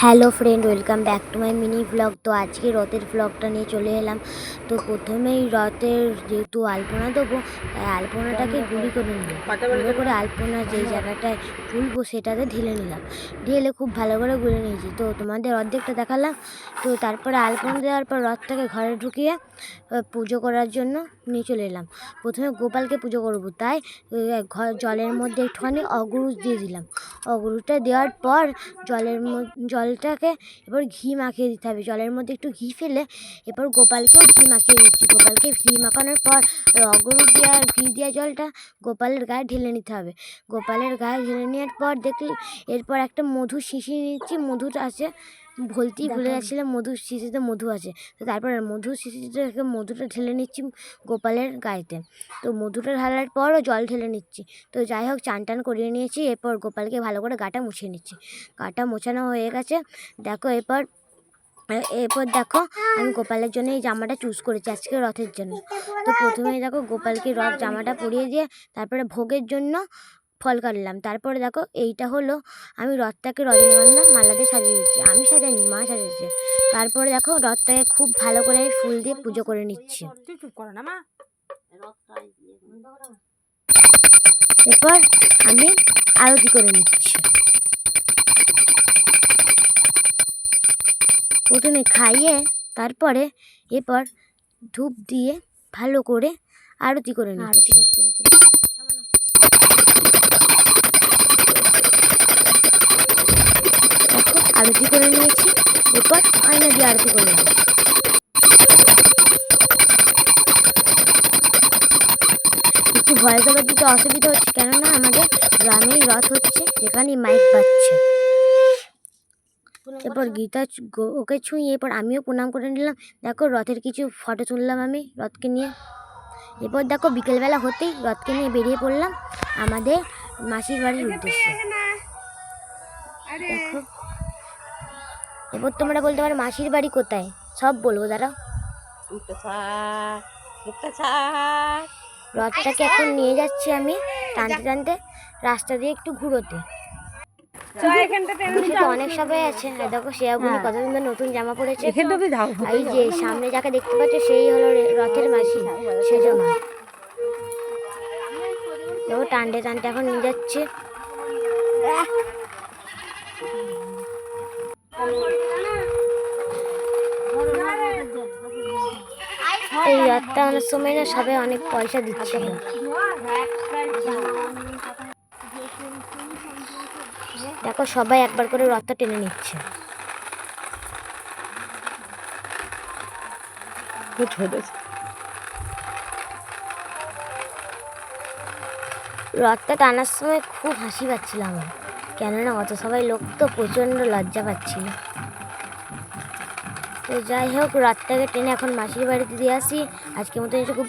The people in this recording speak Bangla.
Hello friend, welcome back to my mini blog. তো আজকে রথের ব্লগটা নিয়ে চলে এলাম। তো প্রথমেই রথের যেহেতু আলপনা দেবো, তাই আলপনাটাকে গুঁড়ি করে নিলাম। করে আলপনা যেই জায়গাটায় তুলবো সেটাতে ঢেলে নিলাম। ঢেলে খুব ভালো করে গুলে নিয়েছি। তো তোমাদের অর্ধেকটা দেখালাম। তো তারপরে আলপনা দেওয়ার পর রথটাকে ঘরে ঢুকিয়ে পুজো করার জন্য নিয়ে চলে এলাম। প্রথমে গোপালকে পুজো করব, তাই ঘর, জলের মধ্যে একটুখানি অগুরুজ দিয়ে দিলাম। অগুরুটা দেওয়ার পর জলের জলটাকে এবার ঘি মাখিয়ে দিতে হবে। জলের মধ্যে একটু ঘি ফেলে এরপর গোপালকেও ঘি মাখিয়ে দিচ্ছি। গোপালকে ঘি মাখানোর পর ওই অগরু দেওয়া আর ঘি দেওয়া জলটা গোপালের গায়ে ঢেলে নিতে হবে। গোপালের গায়ে ঢেলে নেওয়ার পর দেখলি, এরপর একটা মধু শিশি নিচ্ছি। মধুটা আছে বলতেই ভুলে যাচ্ছিলাম মধুর শিশিতে মধু আছে। তো তারপর মধুর শিশিটাকে মধুটা ঢেলে নিচ্ছি গোপালের গায়েতে। তো মধুটা ঢালার পরও জল ঢেলে নিচ্ছি। তো যাই হোক চান টান করিয়ে নিয়েছি এরপর গোপালকে ভালো করে গাটা মুছিয়ে নিচ্ছি। গাটা মোছানো হয়ে গেছে। দেখো এরপর এরপর দেখো আমি গোপালের জন্য এই জামাটা চুজ করেছি আজকে রথের জন্য। তো প্রথমেই দেখো গোপালকে রথ জামাটা পরিয়ে দিয়ে তারপরে ভোগের জন্য ফল কাটলাম। তারপরে দেখো এইটা হলো আমি রথটাকে রজনীগন্ধা মালা দিয়ে সাজিয়ে দিচ্ছি। আমি সাজাইনি, মা সাজিয়েছে। তারপরে দেখো রথটাকে খুব ভালো করে ফুল দিয়ে পুজো করে নিচ্ছি। এরপর আমি আরতি করে নিচ্ছি। প্রথমে খাইয়ে তারপরে এরপর ধূপ দিয়ে ভালো করে আরতি করে নিচ্ছি। আরতি করে নিয়েছি। এরপর আয়না দিয়ে আরতি করে নেব। একটু ভয়েস ওভার দিতে অসুবিধা হচ্ছে কেননা আমাদের গ্রামেই রথ হচ্ছে যেখানেই মাইক বাজছে। এরপর গীতা ওকে ছুঁয়ে এরপর আমিও প্রণাম করে নিলাম। দেখো রথের কিছু ফটো তুললাম আমি রথকে নিয়ে। এরপর দেখো বিকেলবেলা হতেই রথকে নিয়ে বেরিয়ে পড়লাম আমাদের মাসির বাড়ির উদ্দেশ্যে। দেখো। এরপর তোমরা বলতে পারো মাসির বাড়ি কোথায়? সব বলব দাঁড়াও। রথটাকে এখন নিয়ে যাচ্ছি আমি টানতে টানতে রাস্তা দিয়ে একটু ঘুরোতে। অনেক সবাই আছে। আর দেখো শেয়াগুলি কত সুন্দর নতুন জামা আর এই যে সামনে যাকে দেখতে পাচ্ছ সেই হলো রে- রথের মাসি সেজো মা। দেখো টানতে টানতে এখন নিয়ে যাচ্ছে। এই রথটা আনার সময় না সবাই অনেক পয়সা দিচ্ছে। দেখো সবাই একবার করে রথটা টেনে নিচ্ছে। রথটা টানার সময় খুব হাসি পাচ্ছিলাম। আমার কেননা অত সবাই লোক তো প্রচণ্ড লজ্জা পাচ্ছিল। তো যাই হোক রাতটাকে ট্রেনে এখন মাসির বাড়িতে দিয়ে আসি। আজকে মতো খুব